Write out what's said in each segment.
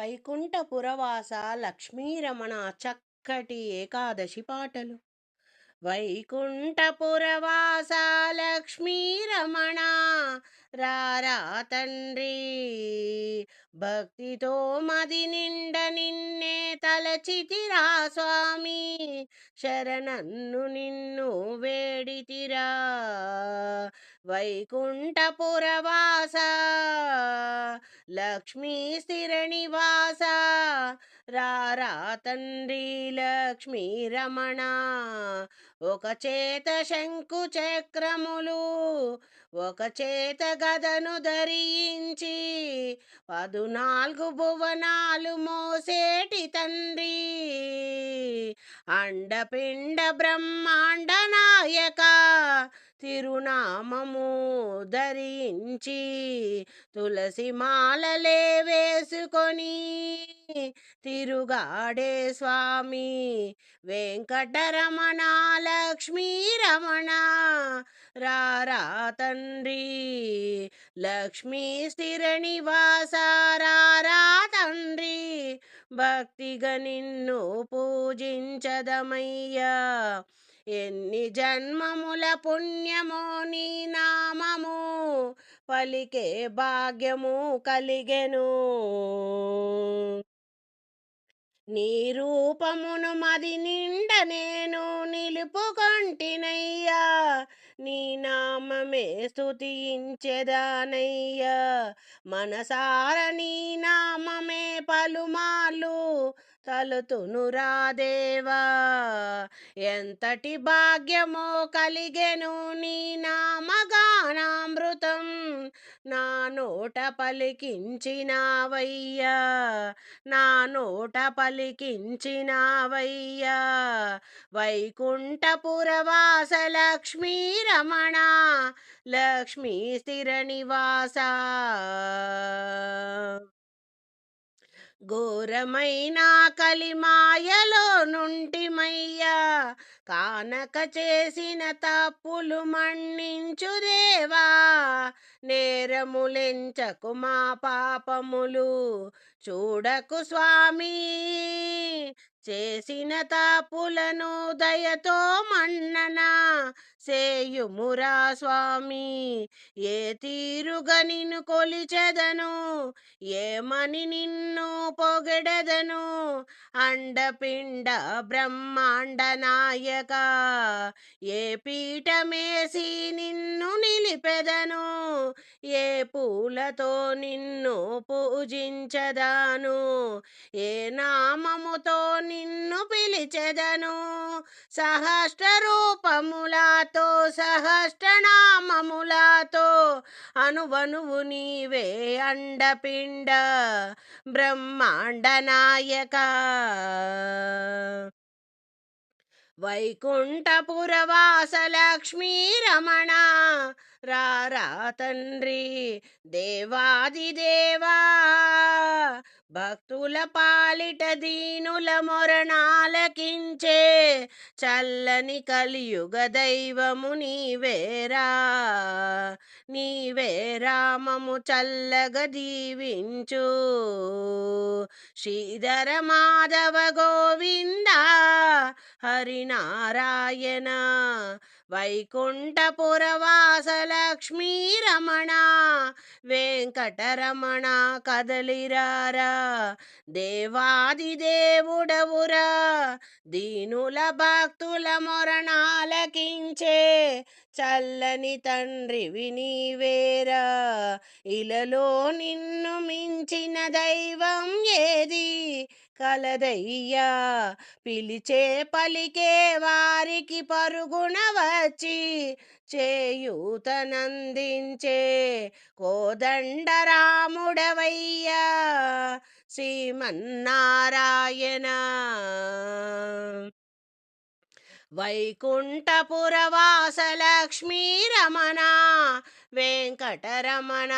వైకుంఠపురవాస లక్ష్మీరమణ చక్కటి ఏకాదశి పాటలు. వైకుంఠపురవాస లక్ష్మీరమణ రారా తండ్రి. భక్తితో మది నిండ నిన్నే తలచితిరా స్వామి. శరణన్ను నిన్ను వేడితిరా. వైకుంఠపురవాస లక్ష్మీ స్థిర నివాస రారా తండ్రి లక్ష్మీ రమణ. ఒక చేత శంకు చక్రములు ఒక చేత గదను ధరించి పదునాలుగు భువనాలు మోసేటి తండ్రి అండపిండ బ్రహ్మాండ నాయక తిరునామము ధరించి తులసి మాలలే వేసుకొని తిరుగాడే స్వామి వెంకటరమణ లక్ష్మీ రమణ రారా తండ్రి లక్ష్మీ స్థిర నివాస రారా తండ్రి. భక్తిగా నిన్ను పూజించదమయ్యా. ఎన్ని జన్మముల పుణ్యమో నీ నామము పలికే భాగ్యము కలిగెను. నీ రూపమును మది నిండ నేను నిలుపుకొంటినయ్యా. నీ నామమే స్తుతించెదానయ్యా. మనసార నీ తలుతును రాదేవా ఎంతటి భాగ్యమో కలిగెను నీ నామగానామృతం. నా నోట పలికించినావయ్యా. నా నోట పలికించినావయ్యా. వైకుంఠపురవాస లక్ష్మీ రమణ లక్ష్మీ స్థిర నివాస. ఘోరమైన కలిమాయలో నుంటిమయ్యా. కానక చేసిన తప్పులు మన్నించు దేవా. నేరములెంచకు మా పాపములు. చూడకు స్వామీ. చేసిన తాపులను దయతో మన్ననా సేయుమురా స్వామి. ఏ తీరుగా నిన్ను కొలిచెదను ఏమని నిన్ను పొగడెదను? అండపిండ బ్రహ్మాండ నాయక ఏ పీఠమేసి నిన్ను నిలిపెదను? ఏ పూలతో నిన్ను పూజించదాను? ఏ నామముతో నిన్ను పిలిచెదను. సహస్ర రూపములతో సహస్ర నామములతో అనువనువు నీవే అండపిండ బ్రహ్మాండ నాయక వైకుంఠపురవాస లక్ష్మీ రమణ రారా తండ్రి దేవాది దేవా భక్తుల పాలిట దీనుల మొరణాలకించే చల్లని కలియుగ దైవము నీవేరా నీవే రామము చల్లగ దీవించు. శ్రీధర మాధవ గోవింద హరినారాయణ వైకుంఠపురవాస లక్ష్మీ రమణ వెంకటరమణ కదలిరారా దేవాది దేవుడవురా దీనుల భక్తుల మొరణాలకించే చల్లని తండ్రి వినివేరా ఇలలో నిన్ను మించిన దైవం ఏది? కలదయ్యా. పిలిచే పలికే వారికి పరుగుణ వచ్చి చేయూతనందించే కోదండరాముడవయ్యా. శ్రీమన్నారాయణ. వైకుంఠపురవాస లక్ష్మీ రమణ వెంకటరమణ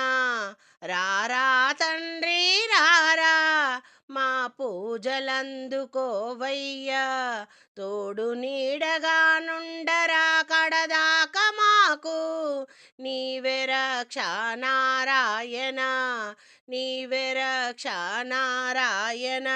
రారా తండ్రి రా పూజలందుకోవయ్యా. తోడు నీడగా నుండరా కడదాక మాకు. నీవెరక్ష నారాయణ. నీవెరక్ష నారాయణ.